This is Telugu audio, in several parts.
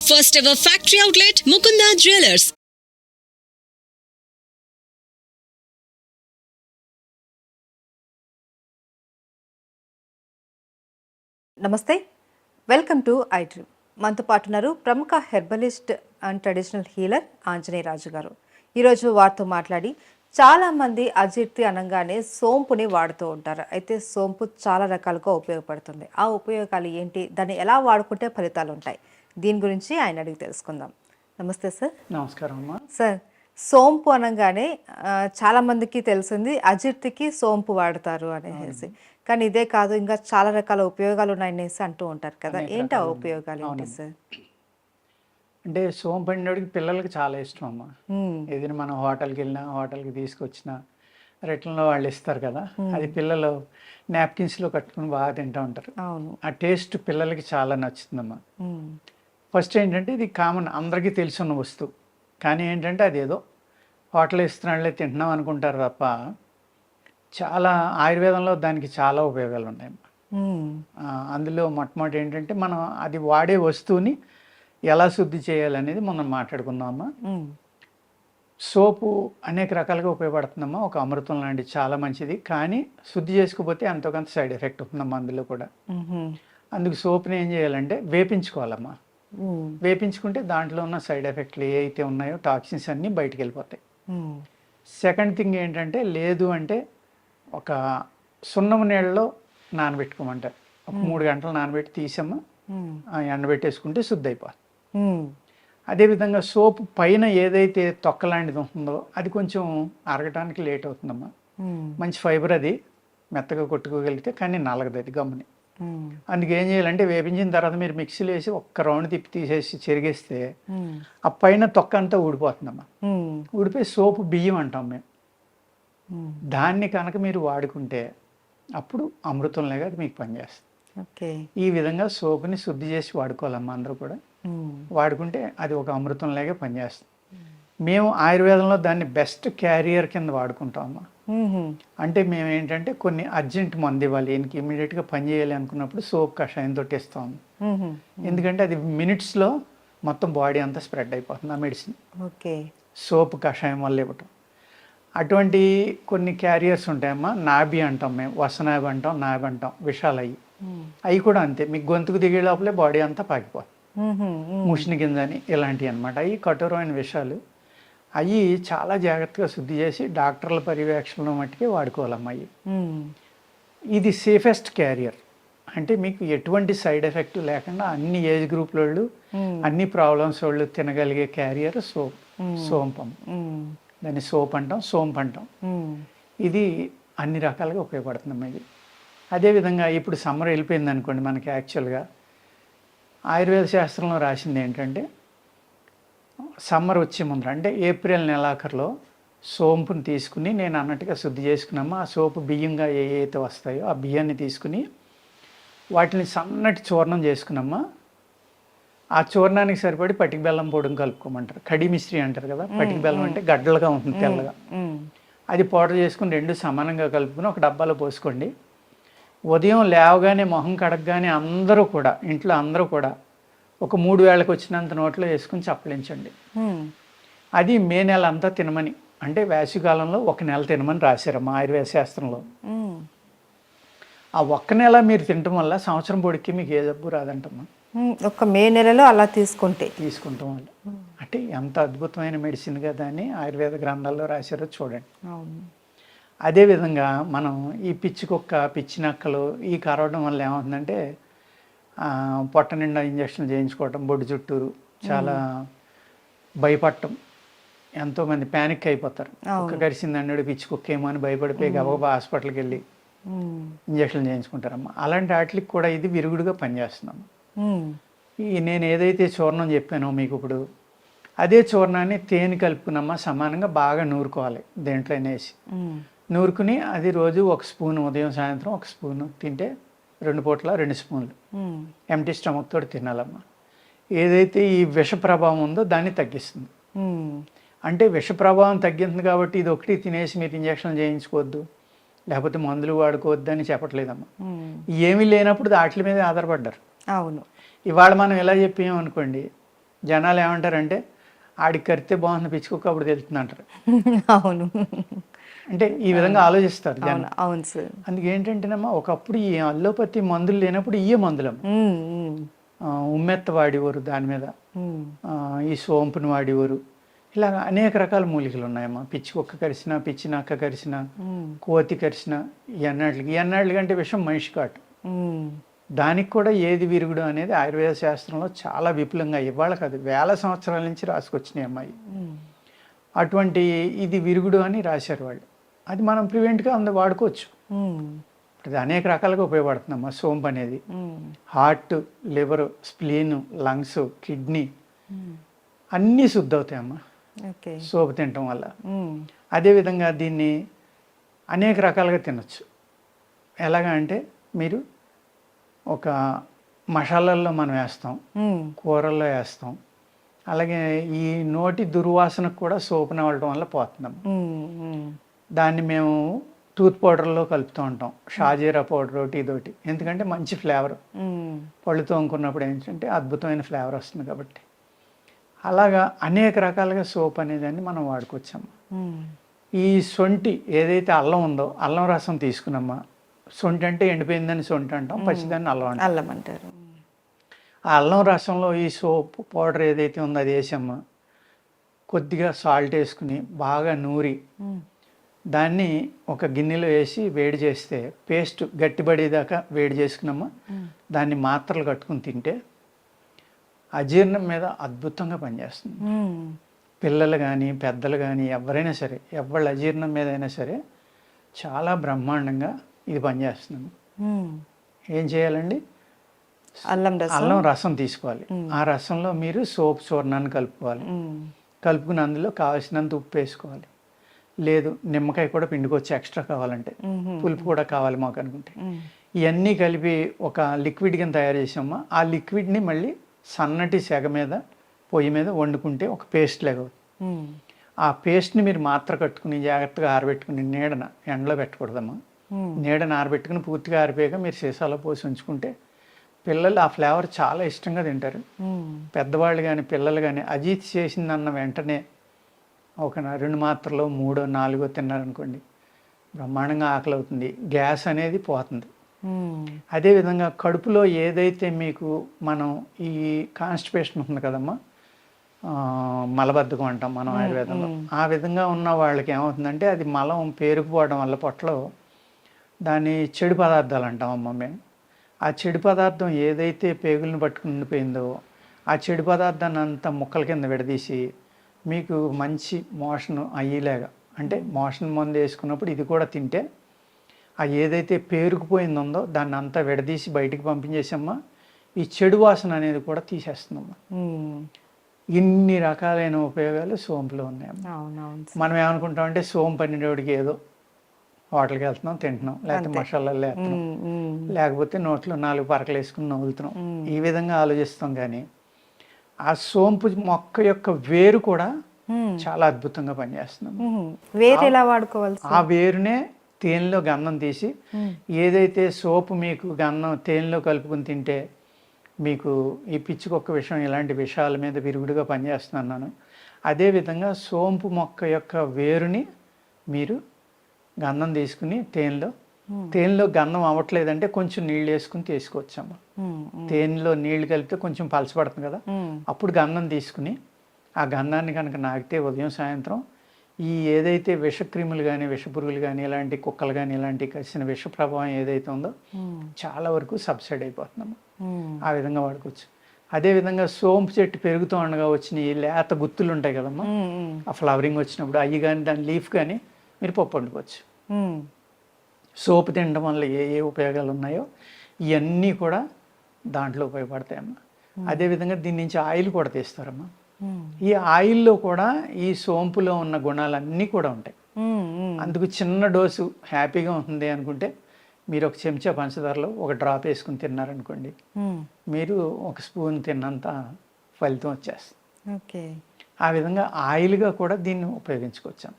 First ever factory outlet Mukunda jewellers నమస్తే. వెల్కమ్ టు ఐ డ్రీమ్ మనతో పాటు ఉన్నారు ప్రముఖ herbalist and traditional healer Anjaneya Raju garu. ఈరోజు వారితో మాట్లాడి చాలామంది అజీర్తి అనగానే సోంపుని వాడుతూ ఉంటారు. అయితే సోంపు చాలా రకాలుగా ఉపయోగపడుతుంది. ఆ ఉపయోగాలు ఏంటి? దాన్ని ఎలా వాడుకుంటే ఫలితాలు ఉంటాయి? దీని గురించి ఆయన అడిగి తెలుసుకుందాం. నమస్తే సార్. నమస్కారం అమ్మా. సార్ సోంపు అనగానే ఆ, చాలా మందికి తెలిసింది అజీర్తికి సోంపు వాడతారు అనేసి. కానీ ఇదే కాదు ఇంకా చాలా రకాల ఉపయోగాలు ఉన్నాయనేసి అంటూ ఉంటారు కదా. ఏంటి ఆ ఉపయోగాలు ఏంటి. సార్? అంటే సోంపండికి పిల్లలకి చాలా ఇష్టం అమ్మా. మ్మ్. ఏదైనా మనం హోటల్కి వెళ్ళినా హోటల్కి తీసుకొచ్చినా రిటర్న్లో వాళ్ళు ఇస్తారు కదా. అది పిల్లలు నాప్కిన్స్లో కట్టుకుని బాగా తింటూ ఉంటారు. అవును. ఆ టేస్ట్ పిల్లలకి చాలా నచ్చుతుందమ్మా. మ్మ్. ఫస్ట్ ఏంటంటే ఇది కామన్ అందరికీ తెలుసున్న వస్తువు కానీ ఏంటంటే అది ఏదో హోటల్ ఇస్తున్నాళ్ళే తింటున్నాం అనుకుంటారు తప్ప చాలా ఆయుర్వేదంలో దానికి చాలా ఉపయోగాలు. ఆ, అందులో మొట్టమొదటి ఏంటంటే మనం అది వాడే వస్తువుని ఎలా శుద్ధి చేయాలనేది మనం మాట్లాడుకుందామా మ్మ్. సోపు అనేక రకాలుగా ఉపయోగపడుతుందమ్మా ఒక అమృతం లాంటిది చాలా మంచిది కానీ శుద్ధి చేసుకోకపోతే ఎంతో కొంత సైడ్ ఎఫెక్ట్ ఉంటుందమ్మా అందులో కూడా. అందుకు సోప్ని ఏం చేయాలంటే వేపించుకోవాలమ్మా మ్మ్. వేపించుకుంటే దాంట్లో ఉన్న సైడ్ ఎఫెక్ట్లు ఏ అయితే ఉన్నాయో టాక్సిన్స్ అన్నీ బయటికి వెళ్ళిపోతాయి. సెకండ్ థింగ్ ఏంటంటే లేదు అంటే ఒక సున్నం నీళ్ళలో నానబెట్టుకోమంటారు ఒక మూడు గంటలు నానబెట్టి. ఆ ఎండబెట్టేసుకుంటే శుద్ధి అయిపోతుంది. అదేవిధంగా సోపు పైన ఏదైతే తొక్క లాంటిది ఉంటుందో అది కొంచెం అరగటానికి లేట్ అవుతుందమ్మా మ్మ్. మంచి ఫైబర్ అది మెత్తగా కొట్టుకోగలిగితే కానీ నలగదు అది గమ్ముని మ్మ్. అందుకే ఏం చేయాలంటే వేపించిన తర్వాత మీరు మిక్సీలో వేసి ఒక్క రౌండ్ తిప్పి తీసేసి చెరిగేస్తే. ఆ పైన తొక్క అంతా ఊడిపోతుందమ్మా మ్మ్. ఊడిపోయి సోపు బియ్యం అంటాం మేము. దాన్ని కనుక మీరు వాడుకుంటే అప్పుడు అమృతంలాగా అది మీకు పనిచేస్తుంది ఓకే ఈ విధంగా సోపుని శుద్ధి చేసి వాడుకోవాలమ్మా అందరూ కూడా. వాడుకుంటే అది ఒక అమృతంలాగే పనిచేస్తుంది మేము ఆయుర్వేదంలో దాన్ని బెస్ట్ క్యారియర్ కింద వాడుకుంటామమ్మా మ్మ్. అంటే మేము ఏంటంటే కొన్ని అర్జెంట్ మందు ఇవ్వాలి. ఈయనకి ఇమీడియట్గా పని చేయాలి అనుకున్నప్పుడు సోప్ కషాయంతో ఇస్తాము మ్మ్. ఎందుకంటే అది మినిట్స్లో మొత్తం బాడీ అంతా స్ప్రెడ్ అయిపోతుంది ఆ మెడిసిన్. ఓకే. సోప్ కషాయం వల్ల ఇవ్వటం. అటువంటి కొన్ని క్యారియర్స్ ఉంటాయమ్మా. నాభి అంటాం మేము. వసనాభి అంటాం నాభి అంటాం. విషాలు అయ్యి మ్మ్. అవి కూడా అంతే. మీకు గొంతుకు దిగే లోపలే బాడీ అంతా పాకిపోతుంది. ముషిని గింజని ఇలాంటివి అనమాట అవి కఠోరమైన విషయాలు అవి చాలా జాగ్రత్తగా శుద్ధి చేసి డాక్టర్ల పర్యవేక్షణలో మట్టుకే వాడుకోవాలమ్మా. ఇది సేఫెస్ట్ క్యారియర్ అంటే మీకు ఎటువంటి సైడ్ ఎఫెక్ట్ లేకుండా అన్ని ఏజ్ గ్రూప్ వాళ్ళు. అన్ని ప్రాబ్లమ్స్ వాళ్ళు తినగలిగే క్యారియర్ సోప్ సోంపం. దాన్ని సోప్ అంటాం సోంపు అంటాం. ఇది అన్ని రకాలుగా ఉపయోగపడుతుందమ్మా ఇది అదేవిధంగా ఇప్పుడు సమ్మర్ వెళ్ళిపోయింది అనుకోండి మనకి యాక్చువల్గా ఆయుర్వేద శాస్త్రంలో రాసింది ఏంటంటే సమ్మర్ వచ్చే ముందర అంటే ఏప్రిల్ నెలాఖరులో సోంపుని తీసుకుని నేను అన్నట్టుగా శుద్ధి చేసుకున్నామా ఆ సోపు బియ్యంగా ఏ అయితే వస్తాయో ఆ బియ్యాన్ని తీసుకుని వాటిని సన్నటి చూర్ణం చేసుకున్నామా ఆ చూర్ణానికి సరిపడి పటిక బెల్లం పొడిని కలుపుకోమంటారు. కడి మిశ్రీ అంటారు కదా పటిక బెల్లం అంటే గడ్డలుగా ఉంటుంది తెల్లగా. అది పౌడర్ చేసుకుని రెండు సమానంగా కలుపుకుని ఒక డబ్బాలో పోసుకోండి. ఉదయం లేవగానే మొహం కడగగానే అందరూ కూడా ఇంట్లో అందరూ కూడా ఒక మూడు వేళకు వచ్చినంత నోట్లో వేసుకుని చప్పలించండి. అది మే నెల అంతా తినమని. అంటే వేసవికాలంలో ఒక నెల తినమని రాశారమ్మా ఆయుర్వేద శాస్త్రంలో. ఆ ఒక్క నెల మీరు తినటం వల్ల సంవత్సరం పొడికి మీకు ఏ జబ్బు రాదంటమ్మా. మ్మ్. ఒక మే నెలలో అలా తీసుకుంటే. తీసుకుంటాం వల్ల అంటే ఎంత అద్భుతమైన మెడిసిన్ కదా అని ఆయుర్వేద గ్రంథాల్లో రాశారో చూడండి. అదేవిధంగా మనం ఈ పిచ్చి కుక్క పిచ్చి నక్కలు ఈ కరవడం వల్ల ఏమవుతుందంటే పొట్ట నిండా ఇంజక్షన్ చేయించుకోవటం బొడ్డు చుట్టూరు చాలా భయపడటం. ఎంతోమంది ప్యానిక్ అయిపోతారు. కుక్క కరిసింది అన్నాడు పిచ్చి కుక్క ఏమో అని భయపడిపోయి గబగబా హాస్పిటల్కి వెళ్ళి మ్మ్. ఇంజక్షన్ చేయించుకుంటారమ్మా. అలాంటి వాటికి కూడా ఇది విరుగుడుగా పనిచేస్తున్నాం మ్మ్. ఈ నేను ఏదైతే చూర్ణం చెప్పానో మీకు ఇప్పుడు అదే చూర్ణాన్ని తేనె కలుపుకున్నమ్మా సమానంగా బాగా నూరుకోవాలి దేంట్లో వేసి. నూరుకుని అది రోజు ఒక స్పూన్ ఉదయం సాయంత్రం ఒక స్పూన్ తింటే రెండు పూట్ల రెండు స్పూన్లు. ఎంటీ స్టమక్ తోటి తినాలమ్మా. ఏదైతే ఈ విష ప్రభావం ఉందో దాన్ని తగ్గిస్తుంది. అంటే విష ప్రభావం తగ్గింది కాబట్టి ఇది ఒకటి తినేసి మీరు ఇంజక్షన్ చేయించుకోవద్దు. లేకపోతే మందులు వాడుకోవద్దు అని చెప్పట్లేదమ్మా. మ్మ్. ఏమీ లేనప్పుడు వాటి మీద ఆధారపడ్డారు. అవును. ఇవాళ మనం ఎలా చెప్పామనుకోండి జనాలు ఏమంటారంటే ఆడికి కరితే బాగుంది పిచ్చుకోక అప్పుడు తెలుస్తుంది అంటారు అవును. అంటే ఈ విధంగా ఆలోచిస్తారు అవును సార్. అందుకే ఏంటంటేనమ్మా ఒకప్పుడు ఈ అల్లోపతి మందులు లేనప్పుడు ఇయ్యే ఆ, ఉమ్మెత్త వాడేవారు దాని మీద. ఈ సోంపుని వాడేవారు. ఇలా అనేక రకాల మూలికలు ఉన్నాయమ్మా. పిచ్చి కుక్క కరిసిన పిచ్చి నక్క కరిసిన కోతి కరిసిన ఈ అన్నాటికి అంటే విషయం మనిషి కాటు. దానికి కూడా ఏది విరుగుడు అనేది ఆయుర్వేద శాస్త్రంలో చాలా విపులంగా ఇవాళ కాదు వేల సంవత్సరాల నుంచి రాసుకొచ్చినాయి అమ్మాయి అటువంటి ఇది విరుగుడు అని రాశారు వాళ్ళు. అది మనం ప్రివెంట్గా అందు వాడుకోవచ్చు. ఇది అనేక రకాలుగా ఉపయోగపడుతుందమ్మా సోంపు అనేది. Heart liver spleen lungs kidney. అన్నీ శుద్ధి అవుతాయమ్మా సోపు తినటం వల్ల. అదేవిధంగా దీన్ని అనేక రకాలుగా తినొచ్చు. ఎలాగా అంటే మీరు ఒక మసాలాల్లో మనం వేస్తాం కూరల్లో వేస్తాం. అలాగే ఈ నోటి దుర్వాసనకు కూడా సోపుని అవ్వడం వల్ల పోతున్నాం దాన్ని మేము టూత్ పౌడర్లో కలుపుతూ ఉంటాం. షాజీరా పౌడర్ ఒకటి ఇదొకటి. ఎందుకంటే మంచి ఫ్లేవర్. పళ్ళు తోముకున్నప్పుడు ఏంటంటే అద్భుతమైన ఫ్లేవర్ వస్తుంది కాబట్టి. అలాగా అనేక రకాలుగా సోప్ అనేదాన్ని మనం వాడుకోవచ్చమ్మా. ఉమ్, ఈ సొంటి ఏదైతే అల్లం ఉందో అల్లం రసం తీసుకున్నమ్మా. సొంటి అంటే ఎండిపోయిందని సొంటి అంటాం పచ్చిదాన్ని అల్లం అంటాం. అల్లం అంటారు. ఆ అల్లం రసంలో ఈ సోప్ పౌడర్ ఏదైతే ఉందో అది వేసమ్మా. కొద్దిగా సాల్ట్ వేసుకుని బాగా నూరి దాన్ని ఒక గిన్నెలో వేసి వేడి చేస్తే పేస్ట్ గట్టిపడేదాకా వేడి చేసుకున్నామా? దాన్ని మాత్రలు కట్టుకుని తింటే అజీర్ణం మీద అద్భుతంగా పనిచేస్తుంది. పిల్లలు కానీ పెద్దలు కానీ ఎవరైనా సరే ఎవళ్ళ అజీర్ణం మీద అయినా సరే చాలా బ్రహ్మాండంగా ఇది పనిచేస్తుంది. ఏం చేయాలండి? అల్లం రసం. అల్లం రసం తీసుకోవాలి. ఆ రసంలో మీరు సోప్ చూర్ణాన్ని కలుపుకోవాలి. కలుపుకుని అందులో కావాల్సినంత ఉప్పు వేసుకోవాలి. లేదు నిమ్మకాయ కూడా పిండుకోవచ్చు ఎక్స్ట్రా కావాలంటే. పులుపు కూడా కావాలి మాకు అనుకుంటే ఇవన్నీ కలిపి ఒక లిక్విడ్ కింద తయారు చేసామా ఆ లిక్విడ్ని మళ్ళీ సన్నటి సెగ మీద పొయ్యి మీద వండుకుంటే ఒక పేస్ట్ లాగా ఆ పేస్ట్ని మీరు మాత్ర కట్టుకుని జాగ్రత్తగా ఆరబెట్టుకుని నీడన ఎండలో పెట్టకూడదమ్మా. నీడన ఆరబెట్టుకుని పూర్తిగా ఆరిపోయాక మీరు సీసాలో పోసి ఉంచుకుంటే పిల్లలు ఆ ఫ్లేవర్ చాలా ఇష్టంగా తింటారు. పెద్దవాళ్ళు కానీ పిల్లలు కానీ అజిత్ చేసిందన్న వెంటనే ఒక రెండు మాత్రలో మూడో నాలుగో తిన్నారనుకోండి బ్రహ్మాండంగా ఆకలి అవుతుంది. గ్యాస్ అనేది పోతుంది. ఉమ్, అదేవిధంగా కడుపులో ఏదైతే మీకు మనం ఈ కాన్స్టిపేషన్ ఉంటుంది కదమ్మా మలబద్ధకం అంటాం మనం ఆయుర్వేదంలో. ఆ విధంగా ఉన్న వాళ్ళకి ఏమవుతుందంటే అది మలం పేరుకుపోవడం వల్ల పొట్టలో దాన్ని చెడు పదార్థాలు అంటాం అమ్మ మేము. ఆ చెడు పదార్థం ఏదైతే పేగులను పట్టుకుని ఉండిపోయిందో ఆ చెడు పదార్థాన్ని అంతా ముక్కల కింద విడదీసి మీకు మంచి మోషన్ అయ్యేలాగా అంటే మోషన్ మందు వేసుకున్నప్పుడు ఇది కూడా తింటే ఆ ఏదైతే పేరుకుపోయింది ఉందో దాన్ని అంతా విడదీసి బయటికి పంపించేసమ్మా. ఈ చెడు వాసన అనేది కూడా తీసేస్తుందమ్మా. ఇన్ని రకాలైన ఉపయోగాలు సోంపులో ఉన్నాయమ్మా. మనం ఏమనుకుంటామంటే సోంపు అనేటికి ఏదో హోటల్కి వెళ్తున్నాం తింటున్నాం లేకపోతే మసాలాలు ఉమ్, లేకపోతే నోట్లో నాలుగు పరకలు వేసుకుని నవ్వులుతున్నాం ఈ విధంగా ఆలోచిస్తాం కానీ ఆ సోంపు మొక్క యొక్క వేరు కూడా చాలా అద్భుతంగా పనిచేస్తుంది. వేరు ఎలా వాడుకోవాలి ఆ వేరునే తేనెలో గంధం తీసి ఏదైతే సోపు మీకు గంధం తేనెలో కలుపుకుని తింటే మీకు ఈ పిచ్చికొక్క విషయం ఇలాంటి విషయాల మీద విరుగుడుగా పనిచేస్తున్నాను అదేవిధంగా సోంపు మొక్క యొక్క వేరుని మీరు గంధం తీసుకుని తేనెలో తేనెలో గంధం అవ్వట్లేదంటే కొంచెం నీళ్ళు వేసుకుని తీసుకోవచ్చమ్మా. తేనెలో నీళ్ళు కలిపితే కొంచెం పలచబడుతుంది కదా. అప్పుడు గంధం తీసుకుని ఆ గంధాన్ని కనుక నాకితే ఉదయం సాయంత్రం ఈ ఏదైతే విషక్రిములు కానీ విషపురుగులు కానీ ఇలాంటి కుక్కలు కానీ ఇలాంటి కలిసిన విష ప్రభావం ఏదైతే ఉందో చాలా వరకు సబ్సైడ్ అయిపోతున్నాము. ఆ విధంగా వాడుకోవచ్చు. అదేవిధంగా సోంపు చెట్టు పెరుగుతూ ఉండగా వచ్చిన లేత గుత్తులు ఉంటాయి కదమ్మా ఆ ఫ్లవరింగ్ వచ్చినప్పుడు అవి కానీ దాని లీఫ్ కానీ మీరు పప్పు వండుకోవచ్చు. సోపు తినడం వల్ల ఏ ఏ ఉపయోగాలు ఉన్నాయో ఇవన్నీ కూడా దాంట్లో ఉపయోగపడతాయమ్మా. అదేవిధంగా దీని నుంచి ఆయిల్ కూడా తీస్తారమ్మా. ఈ ఆయిల్లో కూడా ఈ సోంపులో ఉన్న గుణాలన్నీ కూడా ఉంటాయి. అందుకు చిన్న డోసు హ్యాపీగా ఉంటుంది అనుకుంటే మీరు ఒక చెంచా పంచదారలో ఒక డ్రాప్ వేసుకుని తిన్నారనుకోండి మీరు ఒక స్పూన్ తిన్నంత ఫలితం వచ్చేస్తుంది. ఓకే. ఆ విధంగా ఆయిల్గా కూడా దీన్ని ఉపయోగించుకోవచ్చాం.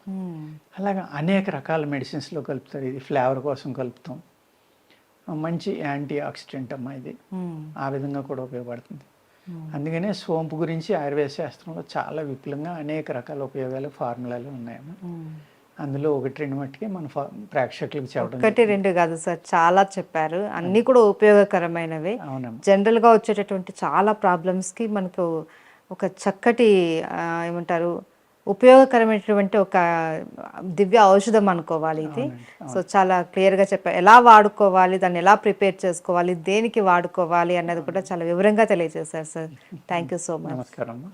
అలాగా అనేక రకాల మెడిసిన్స్లో కలుపుతారు. ఇది ఫ్లేవర్ కోసం కలుపుతాం. మంచి యాంటీ ఆక్సిడెంట్ అమ్మా ఇది. ఆ విధంగా కూడా ఉపయోగపడుతుంది. అందుకనే సోంపు గురించి ఆయుర్వేద శాస్త్రంలో చాలా విపులంగా అనేక రకాల ఉపయోగాలు ఫార్ములాలు ఉన్నాయమ్మా. అందులో ఒకటి రెండు మట్టుకే మన ప్రేక్షకులకు చెప్పడం ఒకటి రెండు కాదు సార్ చాలా చెప్పారు. అన్నీ కూడా ఉపయోగకరమైనవి. జనరల్గా వచ్చేటటువంటి చాలా ప్రాబ్లమ్స్కి మనకు ఒక చక్కటి ఏమంటారు ఉపయోగకరమైనటువంటి ఒక దివ్య ఔషధం అనుకోవాలి ఇది. సో చాలా క్లియర్గా చెప్పారు ఎలా వాడుకోవాలి దాన్ని ఎలా ప్రిపేర్ చేసుకోవాలి దేనికి వాడుకోవాలి అన్నది కూడా చాలా వివరంగా తెలియజేశారు sir. Thank you so much. నమస్కారం అమ్మా.